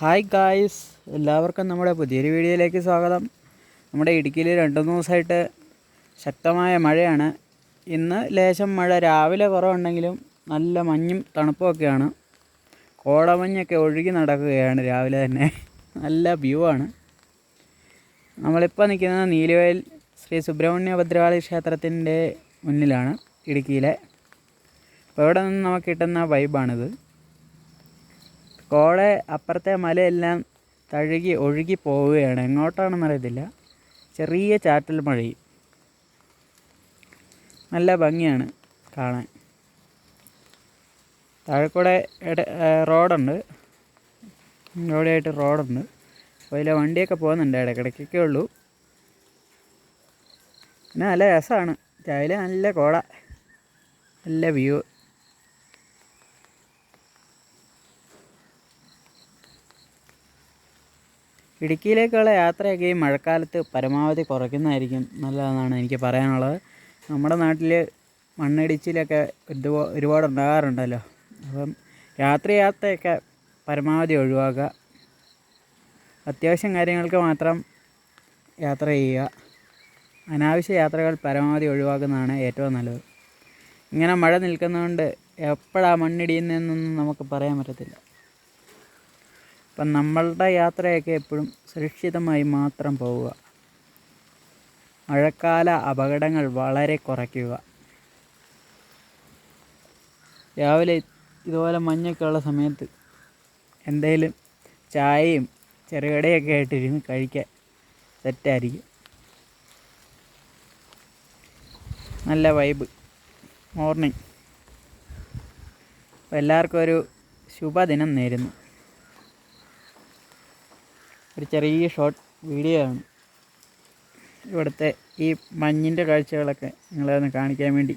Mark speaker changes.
Speaker 1: Hi guys എല്ലാവർക്കും നമ്മുടെ പുതിയൊരു വീഡിയോയിലേക്ക് സ്വാഗതം. നമ്മുടെ ഇടുക്കിയിൽ രണ്ട് മൂന്ന് ദിവസമായിട്ട് ശക്തമായ മഴയാണ്. ഇന്ന് ലേശം മഴ. രാവിലെ കുറവുണ്ടെങ്കിലും നല്ല മഞ്ഞും തണുപ്പുമൊക്കെയാണ് കോടമഞ്ഞൊക്കെ ഒഴുകി നടക്കുകയാണ് രാവിലെ തന്നെ. നല്ല വ്യൂ ആണ്. നമ്മളിപ്പോൾ നിൽക്കുന്നത് നീലുവയൽ ശ്രീ സുബ്രഹ്മണ്യ ഭദ്രകാളി ക്ഷേത്രത്തിന്റെ മുന്നിലാണ് ഇടുക്കിയിലെ. അപ്പോൾ ഇവിടെ നിന്ന് നമുക്ക് കിട്ടുന്ന വൈബാണിത് കോളെ അപ്പുറത്തെ മലയെല്ലാം തഴുകി ഒഴുകി പോവുകയാണ്. എങ്ങോട്ടാണെന്ന് അറിയത്തില്ല. ചെറിയ ചാറ്റൽ മഴയും. നല്ല ഭംഗിയാണ് കാണാൻ. താഴെക്കൂടെ റോഡുണ്ട്. റോഡായിട്ട് റോഡുണ്ട്. അപ്പോൾ അതിലെ വണ്ടിയൊക്കെ പോകുന്നുണ്ട് ഇടയ്ക്കിടയ്ക്കൊക്കെ ഉള്ളൂ. പിന്നെ നല്ല രസമാണ്. രാവിലെ നല്ല കോട നല്ല വ്യൂ. ഇടുക്കിയിലേക്കുള്ള യാത്രയൊക്കെ ഈ മഴക്കാലത്ത് പരമാവധി കുറയ്ക്കുന്നതായിരിക്കും നല്ലതെന്നാണ് എനിക്ക് പറയാനുള്ളത്. നമ്മുടെ നാട്ടിൽ മണ്ണിടിച്ചിലൊക്കെ ഒരുപാ- ഒരുപാട് ഉണ്ടാകാറുണ്ടല്ലോ അപ്പം രാത്രി യാത്രയൊക്കെ പരമാവധി ഒഴിവാക്കുക. അത്യാവശ്യം കാര്യങ്ങൾക്ക് മാത്രം യാത്ര ചെയ്യുക. അനാവശ്യ യാത്രകൾ പരമാവധി ഒഴിവാക്കുന്നതാണ് ഏറ്റവും നല്ലത്. ഇങ്ങനെ മഴ നിൽക്കുന്നതുകൊണ്ട് എപ്പോഴാണ് മണ്ണിടിയുന്നതെന്നൊന്നും നമുക്ക് പറയാൻ പറ്റത്തില്ല. അപ്പം നമ്മളുടെ യാത്രയൊക്കെ എപ്പോഴും സുരക്ഷിതമായി മാത്രം പോവുക. മഴക്കാല അപകടങ്ങൾ വളരെ കുറയ്ക്കുക. രാവിലെ ഇതുപോലെ മഞ്ഞൊക്കെ ഉള്ള സമയത്ത് എന്തെങ്കിലും ചായയും ചെറുകടയൊക്കെ ആയിട്ടിരുന്ന് കഴിക്കാൻ സെറ്റായിരിക്കും നല്ല വൈബ് മോർണിംഗ് അപ്പോൾ എല്ലാവർക്കും ഒരു ശുഭദിനം നേരുന്നു. ഒരു ചെറിയ ഷോർട്ട് വീഡിയോ ആണ്. ഇവിടുത്തെ ഈ മഞ്ഞിന്റെ കാഴ്ചകളൊക്കെ നിങ്ങളെ ഒന്ന് കാണിക്കാൻ വേണ്ടി